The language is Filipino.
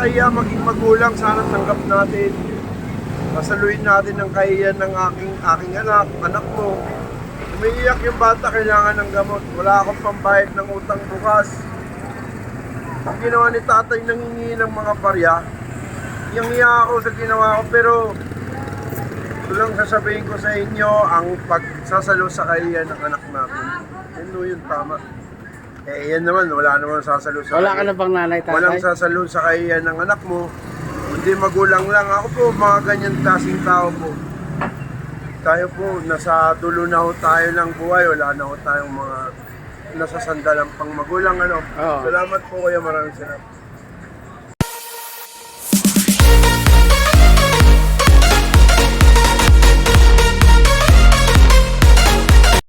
nakakahiya maging magulang, sana tanggap natin. Pasaluin natin ang kahiyan ng aking, aking anak, anak mo. Umiiyak yung bata, kailangan ng gamot. Wala akong pambayad ng utang bukas. Ang ginawa ni tatay nangingi ng mga barya, yung iya ako sa ginawa ko, pero ito sasabihin ko sa inyo, ang pagsasalo sa kahiyan ng anak natin. Yun no, yun tama. Eh, yan naman, wala naman sasalo sa Wala ka na bang nanay tatay? Walang sasalo sa kahiyan ng anak mo. Hindi magulang lang. Ako po, mga ganyan klaseng tao po. Tayo po, nasa dulo na ho tayo ng buhay. Wala na ho tayong mga nasasandalang pang magulang. Ano. Oo. Salamat po kayo. Maraming salamat.